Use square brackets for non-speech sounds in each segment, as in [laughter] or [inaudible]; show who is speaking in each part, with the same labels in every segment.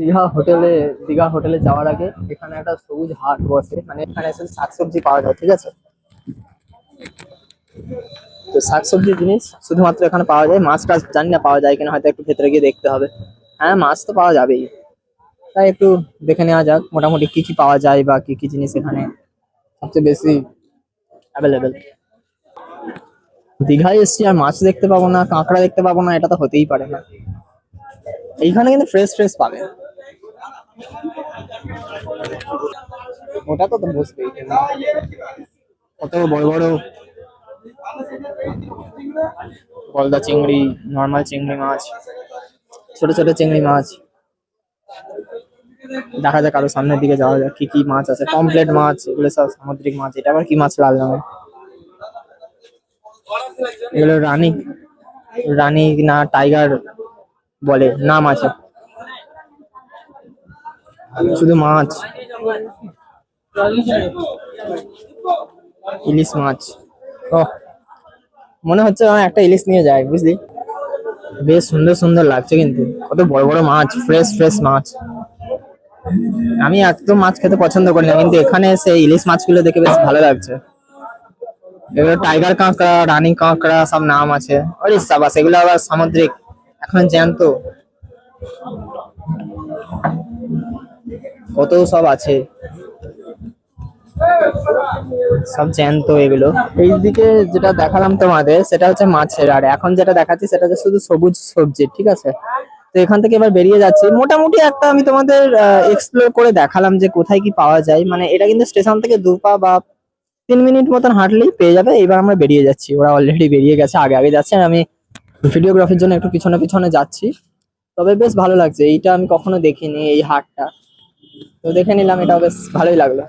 Speaker 1: দীঘা হোটেলে দীঘা হোটেলে যাওয়ার আগে এখানে একটা সবুজ হাট বসে মানে এখানে এসে শাকসবজি পাওয়া যায়, ঠিক আছে? তো শাকসবজি জিনিস শুধুমাত্র এখানে পাওয়া যায়, মাছ টাছ জানি না পাওয়া যায় কিনা, হয়তো একটু ভেতরে গিয়ে দেখতে হবে। হ্যাঁ মাছ তো পাওয়া যাবেই। তাই একটু দেখে নেওয়া যাক, মোটামুটি কি কি পাওয়া যায় বা কি কি জিনিস এখানে সবচেয়ে বেশি অ্যাভেলেবেল দীঘায় এসছি আর মাছ দেখতে পাবো না, কাঁকড়া দেখতে পাবো না, এটা তো হতেই পারে না। এইখানে কিন্তু ফ্রেশ ফ্রেশ পাবে। ওটা তো বুঝবেই কত বড় বড় গলদা চিংড়ি নর্মাল চিংড়ি মাছ, ছোট ছোট চিংড়ি মাছ। দেখা যাক আরও সামনের দিকে যাওয়া যাক, কি কি মাছ আছে। কমপ্লেট মাছ, এগুলো সব সামুদ্রিক মাছ। এটা আবার কি মাছ লাল রঙের এগুলো রানী রানী না টাইগার বলে, নাম আছে। শুধু মাছ। ইলিশ মাছ। ও মনে হচ্ছে আমার একটা ইলিশ নিয়ে যায় বুঝলি? বেশ সুন্দর সুন্দর লাগছে কিন্তু। কত বড় বড় মাছ ফ্রেশ ফ্রেশ মাছ। আমি একদম মাছ খেতে পছন্দ করি না, কিন্তু এখানে এসে ইলিশ মাছগুলো দেখে বেশ ভালো লাগছে। এগুলো টাইগার কাঁকড়া, রানী কাঁকড়া সব নাম আছে। ওরে এগুলো আবার সামুদ্রিক। এখন জ্যান্ত। কত সব আছে? সব জ্যান্ত এগুলো। এইদিকে যেটা দেখালাম তোমাদের, সেটা হচ্ছে মাছের। আর এখন যেটা দেখাচ্ছি, সেটা হচ্ছে শুধু সবুজ সবজি, ঠিক আছে? তো এখান থেকে এবার বেরিয়ে যাচ্ছি। মোটামুটি একটা আমি তোমাদের এক্সপ্লোর করে দেখালাম যে কোথায় কি পাওয়া যায়। মানে এটা কিন্তু স্টেশন থেকে দু পা বা তিন মিনিট মতন হাঁটলেই পেয়ে যাবে। এবার আমরা বেরিয়ে যাচ্ছি। ওরা অলরেডি বেরিয়ে গেছে, আগে আগে যাচ্ছে। আমি ভিডিওগ্রাফির জন্য একটু পিছনে পিছনে যাচ্ছি। তবে বেশ ভালো লাগছে। এইটা আমি কখনো দেখিনি, এই হাটটা। তো দেখে নিলাম এটা বেশ ভালোই লাগল।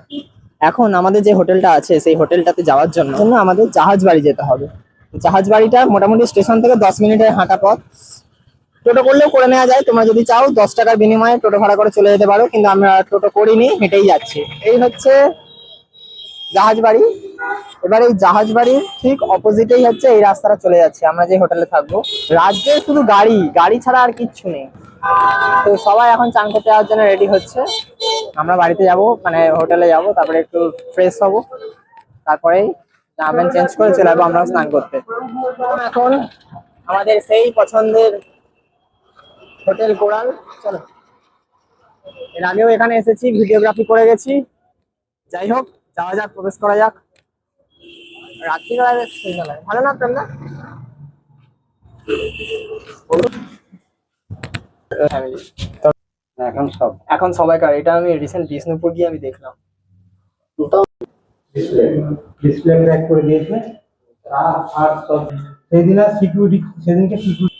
Speaker 1: এখন আমাদের যে হোটেলটা আছে, সেই হোটেলটাতে যাওয়ার জন্য জন্য আমাদের জাহাজ বাড়ি যেতে হবে। জাহাজ বাড়িটা মোটামুটি স্টেশন থেকে দশ মিনিটের হাঁটা পথ। টোটো করলেও করে নেওয়া যায়। তোমরা যদি চাও দশ টাকার বিনিময়ে টোটো ভাড়া করে চলে যেতে পারো, কিন্তু আমরা টোটো করিনি, হেঁটেই যাচ্ছি। এই হচ্ছে জাহাজ বাড়ি। এবার এই জাহাজ বাড়ির ঠিক অপোজিটেই হচ্ছে এই রাস্তাটা চলে যাচ্ছে। আমরা যে হোটেলে থাকব। রাজ্যে শুধু গাড়ি গাড়ি ছাড়া আর কিচ্ছু নেই। তো সবাই এখন চান করতে যাওয়ার জন্য রেডি হচ্ছে। আমরা বাড়িতে যাব মানে হোটেলে যাব, তারপরে একটু ফ্রেশ হব। তারপরে জামা চেঞ্জ করে চলে যাব আমরা স্নান করতে। এখন আমাদের সেই পছন্দের হোটেল কোরাল চলো। এর আগেও এখানে এসেছি ভিডিওগ্রাফি করে গেছি। যাই হোক, যাওয়া যাক, প্রবেশ করা যাক। লাগে। ভালো না?
Speaker 2: এখন সব।
Speaker 1: এখন সবাইকার এটা আমি রিসেন্ট বিষ্ণুপুর গিয়ে আমি দেখলাম।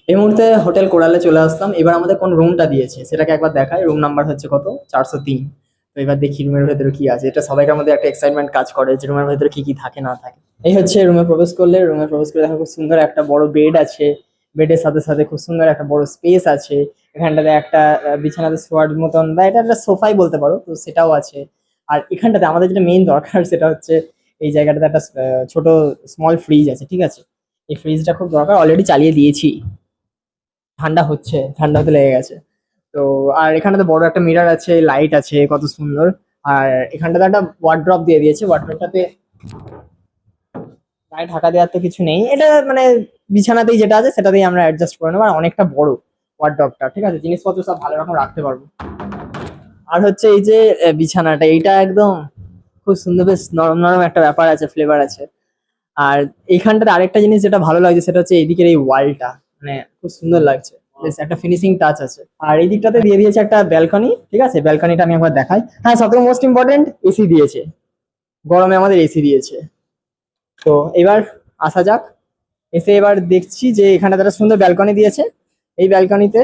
Speaker 1: এই মুহূর্তে হোটেল কোরালে চলে আসলাম। এবার আমাদের কোন রুমটা দিয়েছে? সেটাকে একবার দেখাই। রুম নাম্বার হচ্ছে কত? চারশো তিন। তো এবার দেখি রুমের ভেতরে কি আছে। এটা সবাইকার মধ্যে একটা এক্সাইটমেন্ট কাজ করে যে রুমের ভেতরে কি কি থাকে না থাকে। এই হচ্ছে রুমে প্রবেশ করলে। রুমে প্রবেশ করে দেখো খুব সুন্দর একটা বড় বেড আছে। বেডের সাথে সাথে খুব সুন্দর একটা বড় স্পেস আছে। এখানটাতে একটা বিছানাতে শোয়ার মতন, বা এটা একটা সোফাই বলতে পারো, তো সেটাও আছে। আর এখানটাতে আমাদের যেটা মেইন দরকার, [laughs] সেটা হচ্ছে এই জায়গাটাতে একটা ছোট স্মল ফ্রিজ আছে, ঠিক আছে? এই ফ্রিজটা খুব দরকার অলরেডি চালিয়ে দিয়েছি। ঠান্ডা হচ্ছে, ঠান্ডা হতে লেগে গেছে। তো, আর এখানটাতে বড় একটা মিরার আছে লাইট আছে, কত সুন্দর। আর এখানটাতে একটা ওয়ার্ড্রপ দিয়ে দিয়েছে ওয়ার্ড্রপটাতে ঢাকা দেওয়ার তো কিছু নেই। এটা মানে বিছানাতেই যেটা আছে, সেটাতেই আমরা অ্যাডজাস্ট করে নেব, আর অনেকটা বড়। ওয়ার্ড্রপটা ঠিক আছে? জিনিসপত্র সব ভালো রকম রাখতে পারব। আর হচ্ছে এই যে বিছানাটা, এইটা একদম খুব সুন্দর বেশ নরম নরম একটা ব্যাপার আছে ফ্লেভার আছে। আর এইখানটাতে আরেকটা জিনিস যেটা ভালো লাগছে, সেটা হচ্ছে এইদিকের এই ওয়ালটা। মানে খুব সুন্দর লাগছে। বেশ একটা ফিনিশিং টাচ আছে। আর এই দিকটাতে দিয়ে দিয়েছে একটা ব্যালকনি ঠিক আছে? ব্যালকনিটা আমি একবার দেখাই। হ্যাঁ সবথেকে মোস্ট ইম্পর্টেন্ট এসি দিয়েছে। গরমে আমাদের এসি দিয়েছে। তো এবার আসা যাক। এসে এবার দেখছি যে এখানে একটা সুন্দর ব্যালকনি দিয়েছে। এই ব্যালকনিতে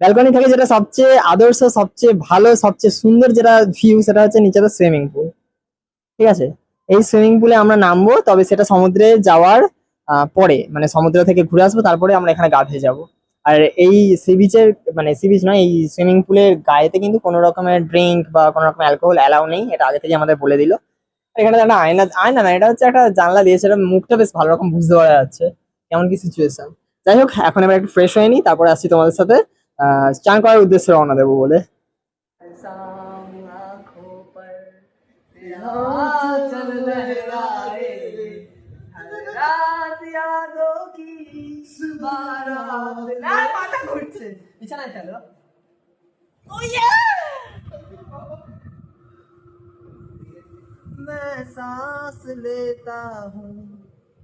Speaker 1: ব্যালকনি থেকে যেটা সবচেয়ে আদর্শ, সবচেয়ে ভালো, সবচেয়ে সুন্দর যেটা ভিউ সেটা হচ্ছে নিচেতে সুইমিং পুল ঠিক আছে? এই সুইমিং পুলে আমরা নামবো, তবে সেটা সমুদ্রে যাওয়ার পরে মানে সমুদ্র থেকে ঘুরে আসব, তারপরে আমরা এখানে গা ধুয়ে যাব। আর এই সি বিচের মানে সি বিচ নয়, এই সুইমিং পুলের গায়েতে কিন্তু কোনো রকমের ড্রিঙ্ক বা কোনো রকম অ্যালকোহল অ্যালাউ নেই, এটা আগে থেকে আমাদের বলে দিল। এখানে একটা আয়না আয়না না এটা হচ্ছে একটা জানলা দিয়েছে এটা মুখটা বেশ ভালো রকম বুঝতে পারা যাচ্ছে, কেমন কি সিচুয়েশন যাই হোক এখন এবার একটু ফ্রেশ হয়ে নিই তারপরে আসছি তোমাদের সাথে আহ, চান করার উদ্দেশ্যে রওনা দেবো বলে मैं सांस लेता हूँ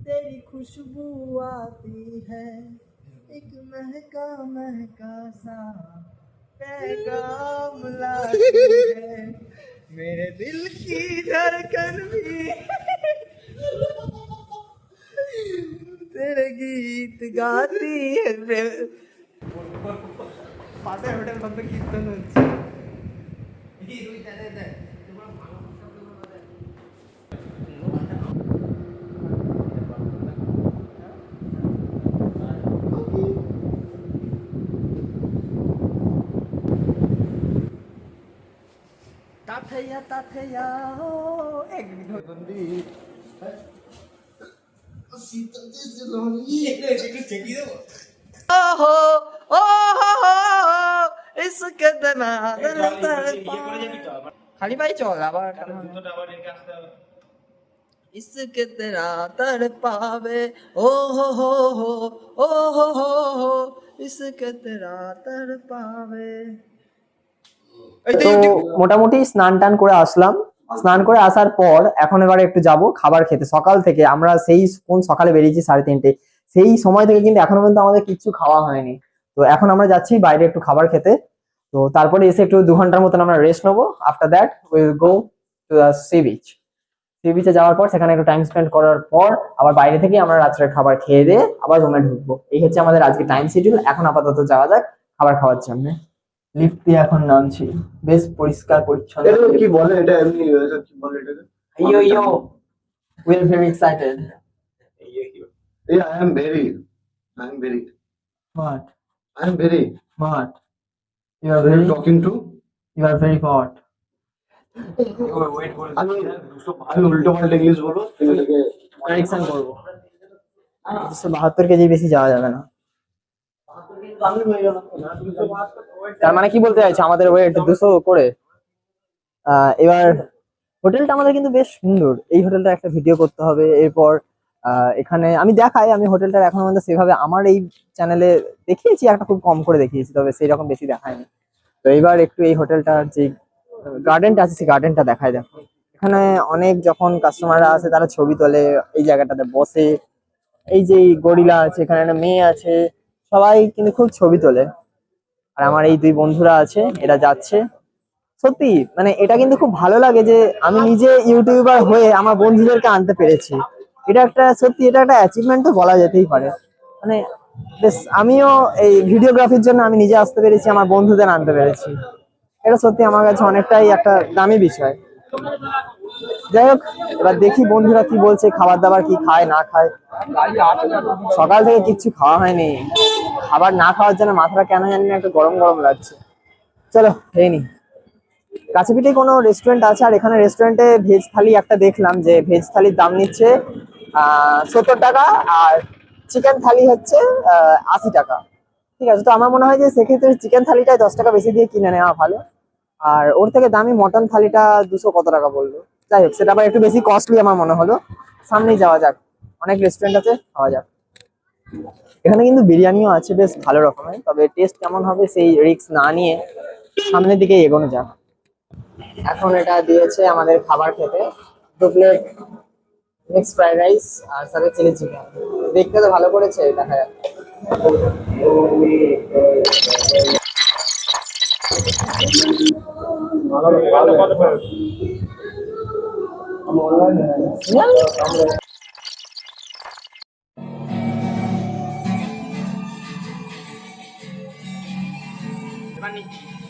Speaker 1: तेरी खुशबू आती है। एक महका महका सा पैगाम लाती है। मेरे दिल की धड़कन भी तेरे गीत गाती है। पासे होटल बंद कीर्तन থাথেয়া তাথেয়া ও এক বন্দি ওহো ওহো ইসকে দেনা খালি ভাই চল আবার ইসকে তেরা তর পাবে ও হো হো হো ও হো হো হো ইসকে তেরা তর পাবে তো মোটামুটি স্নান টান করে আসলাম। স্নান করে আসার পর এখন এবারে একটু যাব খাবার খেতে। সকাল থেকে আমরা সেই কোন সকালে বেরিয়েছি সাড়ে তিনটে সেই সময় থেকে কিন্তু এখনও পর্যন্ত আমাদের কিচ্ছু খাওয়া হয়নি। তো এখন আমরা যাচ্ছি বাইরে একটু খাবার খেতে। তো তারপরে এসে একটু দু ঘণ্টার মতন আমরা রেস্ট নেব। After that will go to the sea beach sea বিচে যাওয়ার পর সেখানে একটু টাইম স্পেন্ড করার পর আবার বাইরে থেকে আমরা রাত্রের খাবার খেয়ে দিয়ে আবার রুমে ঢুকবো। এই হচ্ছে আমাদের আজকে টাইম শিডিউল এখন আপাতত যাওয়া যাক খাবার খাওয়ার জন্য। লিফট দিয়ে এখন নামছি বেশ পরিষ্কার পরিচ্ছন্ন
Speaker 3: এটা কি বলে এটা এমনি এটা কি বলে এটাকে
Speaker 1: yo yo will very excited
Speaker 3: Yeah, I am very. I am very.
Speaker 1: What?
Speaker 3: I am very.
Speaker 1: What? You are
Speaker 3: Who are
Speaker 1: very
Speaker 3: you talking to?
Speaker 1: you are very hot.
Speaker 3: আমি আমি উল্টো পাল্টা ইংলিশ বলবো তুমি এটাকে
Speaker 1: কারেকশন করবো দুশো বাহাত্তর কেজি বেশি যাওয়া যাবে না তার মানে কি বলতে চাইছো? আমাদের ওয়েট দুশো করে। এবার হোটেলটা আমাদের কিন্তু বেশ সুন্দর। এই হোটেলটা একটা ভিডিও করতে হবে। এরপর এখানে আমি দেখাই আমি হোটেলটার এখনও পর্যন্ত সেভাবে আমার এই চ্যানেলে দেখিয়েছি একটা খুব কম করে দেখিয়েছি তবে সেই রকম বেশি দেখায়নি তো এবার একটু এই হোটেলটার যে গার্ডেনটা আছে সেই গার্ডেনটা দেখায় দেখো। এখানে অনেক যখন কাস্টমাররা আসে তারা ছবি তোলে এই জায়গাটাতে বসে। এই যে গরিলা আছে এখানে একটা মেয়ে আছে। সবাই কিন্তু খুব ছবি তোলে। আর আমার এই দুই বন্ধুরা আছে, এরা যাচ্ছে। সত্যি মানে এটা কিন্তু খুব ভালো লাগে যে আমি নিজে ইউটিউবার হয়ে আমার বন্ধুদেরকে আনতে পেরেছি। এটা একটা সত্যি, এটা একটা অ্যাচিভমেন্ট তো বলা যেতেই পারে। মানে বেশ, আমিও এই ভিডিওগ্রাফির জন্য আমি নিজে আসতে পেরেছি, আমার বন্ধুদের আনতে পেরেছি। এটা সত্যি আমার কাছে অনেকটাই একটা দামি বিষয়। যাই হোক, এবার দেখি বন্ধুরা কি বলছে, খাবার দাবার কি খায়, না খায়? সকাল থেকে কিচ্ছু খাওয়া হয়নি। খাবার না খাওয়ার জন্য মাথাটা কেন জানি না, একটু গরম গরম লাগছে। চলো, খেয়ে নি। কাছে পিঠেই কোনো রেস্টুরেন্ট আছে? আর এখানে রেস্টুরেন্টে ভেজ থালি একটা দেখলাম যে ভেজ থালির দাম নিচ্ছে সত্তর টাকা আর চিকেন থালি হচ্ছে আশি টাকা। ঠিক আছে, তো আমার মনে হয় যে সেক্ষেত্রে চিকেন থালিটাই দশ টাকা বেশি দিয়ে কিনে নেওয়া ভালো। আর ওর থেকে দামি মটন থালিটা দুশো কত টাকা বলল? যাই হোক, সেটা আবার একটু বেশি কস্টলি আমার মনে হলো। সামনেই যাওয়া যাক। অনেক রেস্টুরেন্ট আছে, খাওয়া যাক। এখানে কিন্তু বিরিয়ানিও আছে বেশ ভালো রকমের তবে টেস্ট কেমন হবে সেই রিস্ক না নিয়ে সামনের দিকে এগোনো যাক। এখন এটা দিয়েছে আমাদের খাবার খেতে দু প্লেট মিক্স ফ্রাইড রাইস আর সাথে চিলি চিকেন দেখতে তো ভালো করেছে দেখা যাক। বাণিজ্যিক